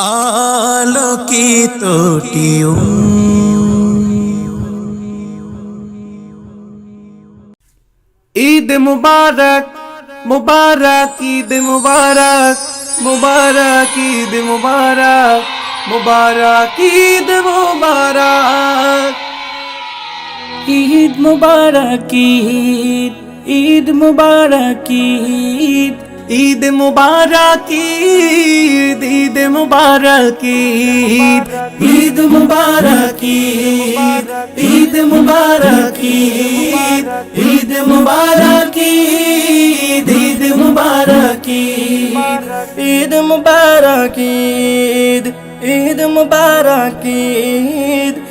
আলোকিত টিউ ঈদ মুবারক মুবারক, ঈদ মুবারক মুবারক, ঈদ মুবারক মুবারক, ঈদ মুবারক। ঈদ মুবারক, ঈদ ঈদ মুবারক, ঈদ ঈদ মুবারক, ঈদ ঈদ মুবারক, ঈদ ঈদ মুবারক, ঈদ ঈদ মুবারক ঈদ ঈদ মুবারক, ঈদ ঈদ মুবারক ঈদ মুবারক, ঈদ ঈদ মুবারক, ঈদ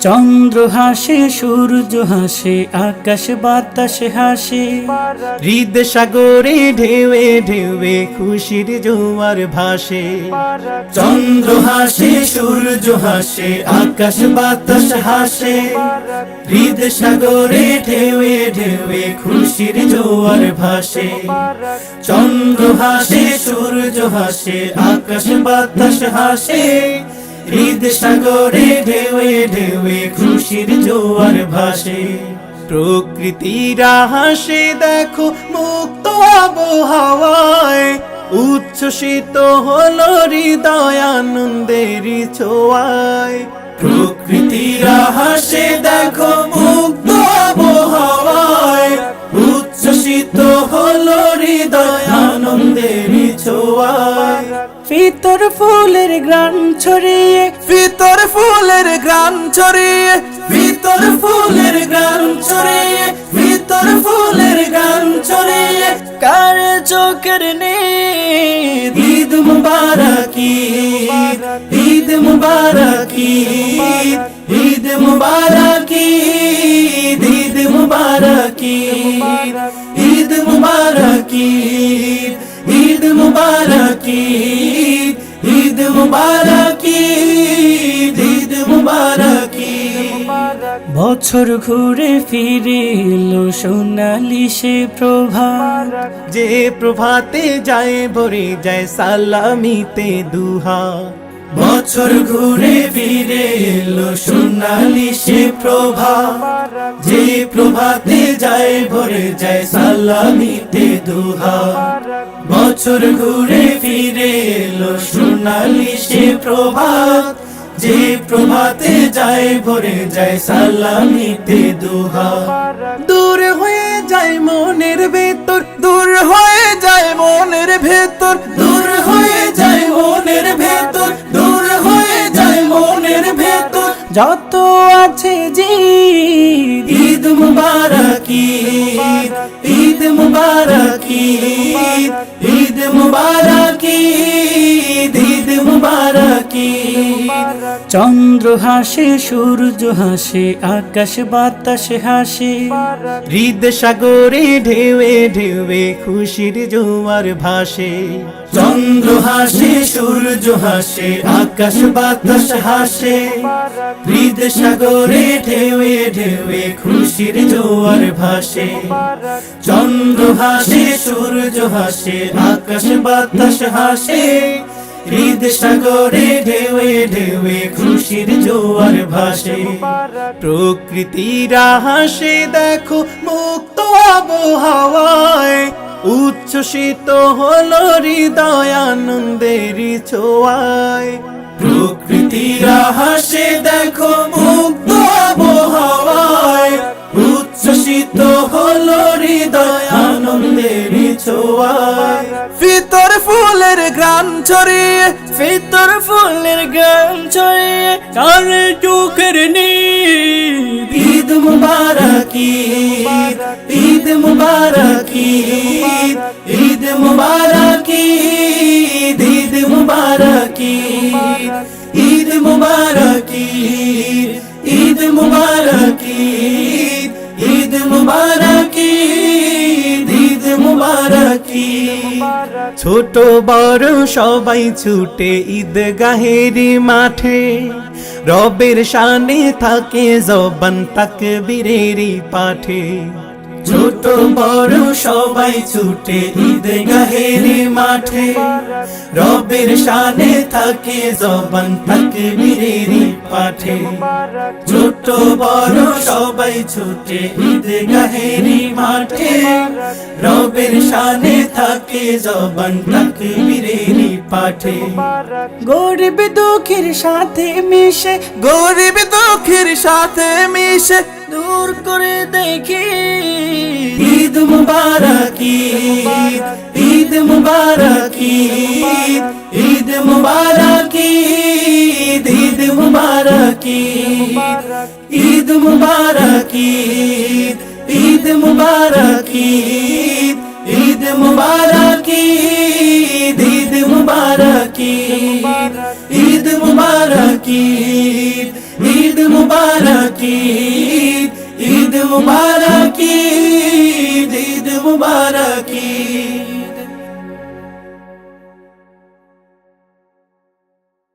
চন্দ্র হাসে, সূর্য হাসে, আকাশ বাতাস হাসে। হৃদ সাগরে ঢেউয়ে ঢেউে খুশির জোয়ার ভাসে। চন্দ্র হাসে, সূর্য হাসে, আকাশ বাতাস হাসে। হৃদ সাগরে ঢেউয়ে ঢেউে খুশির জোয়ার ভাসে। চন্দ্র হাসে, সূর্য হাসে, আকাশ বাতাস হাসে। হৃদ সাগরে ঢেউে ঢেউে খুশির জোয়ার ভাসে। প্রকৃতিরা হাসে দেখো মুক্ত আবহাওয়ায়। উচ্ছ্বসিত হলো হৃদয় আনন্দের ছোঁয়ায়। প্রকৃতির হাসে দেখো মুক্ত আবহাওয়ায়। উচ্ছ্বসিত হলো হৃদয় আনন্দের ছোঁয়ায়। ফিতর ফুলের গ্রাম ছড়িয়ে। ভিতর ফুলের গ্রাম ছড়িয়ে। ভিতর ফুলের গ্রাম ছড়িয়ে। ভিতর ফুলের গ্রাম ছড়িয়ে। কার চোখের নীদ? ঈদ মুবারক ঈদ মুবারক ঈদ মুবারক ঈদ মুবারক ঈদ মুবারক ঈদ মুবারক মুবারক ঈদ ঈদ বছর ঘুরে ফিরে এলো সোনালি সে প্রভা। যে প্রভাতে যায় ভরে যায় সালামিতে দুহা। বছর ঘুরে ফিরে এলো সোনালি সে প্রভা। যে প্রভাতে যায় ভরে যায় সালামিতে দুহা। বছর ঘুরে ফিরে এলো সোনালি সে প্রভাত। যে প্রভাতে যায়, ভরে যায় সালামিতে দুহা দূর হয়ে যায় মনের ভেতর, দূর হয়ে যায় মনের ভেতর। দূর হয়ে যায় মনের ভেতর, দূর হয়ে যায় মনের ভেতর। যত আছে জি ঈদ মুবারক ঈদ عید مبارک عید مبارک عید ঈদ চন্দ্র হাসে, সূর্য হাসে, আকাশ বাতাস হাসে। হৃদ সাগরে ঢেউে ঢেউে খুশির জোয়ার ভাসে। চন্দ্র হাসে, সূর্য হাসে, আকাশ বাতাস হাসে। হৃদ সাগরে ঢেউে ঢেউে খুশির জোয়ার ভাসে। চন্দ্র হাসে, সূর্য হাসে, আকাশ বাতাস হাসে। হৃদ ঢেউয়ে ঢেউে খুশির জোয়ার ভাসে। প্রকৃতির হাসে দেখো মুক্ত আবহাওয়ায়, উচ্ছ্বসিত হল হৃদয় আনন্দের ছোঁয়ায়। প্রকৃতির হাসে দেখো গ্রাম ছড়িয়ে, ফিতর ফুলের গান ছড়িয়ে কার চোখের ঈদ মুবারক ঈদ মুবারক ঈদ মুবারক ঈদ মুবারক ঈদ মুবারক ঈদ মুবারক ঈদ মুবারক। ছোট বড় সবাই ছুটে ঈদ গাহেরি মাঠে। রবের শানে থাকে জবান তাকবীরেরই পাঠে। ছোট বড় সবাই ছুটে ঈদ গাহেরি মাঠে। রবের শানে থাকে জবান তাকবীরেরই পাঠে। ছোট বড় সবাই ছুটে ঈদ গাহেরি মাঠে। রবের শানে থাকে জবান তাকবীরেরই পাঠে। গরিব দুঃখের সাথে মিশে, গরিব দুঃখের সাথে মিশে দূর করে দেখি ঈদ মুবারক ঈদ ঈদ মুবারক ঈদ ঈদ মুবারক ঈদ ঈদ মুবারক ঈদ মুবারক ঈদ ঈদ মুবারক ঈদ ঈদ মুবারক ঈদ ঈদ মুবারক ঈদ মুবারক ঈদ ঈদ মুবারক ঈদ মুবারক ঈদ মুবারকি।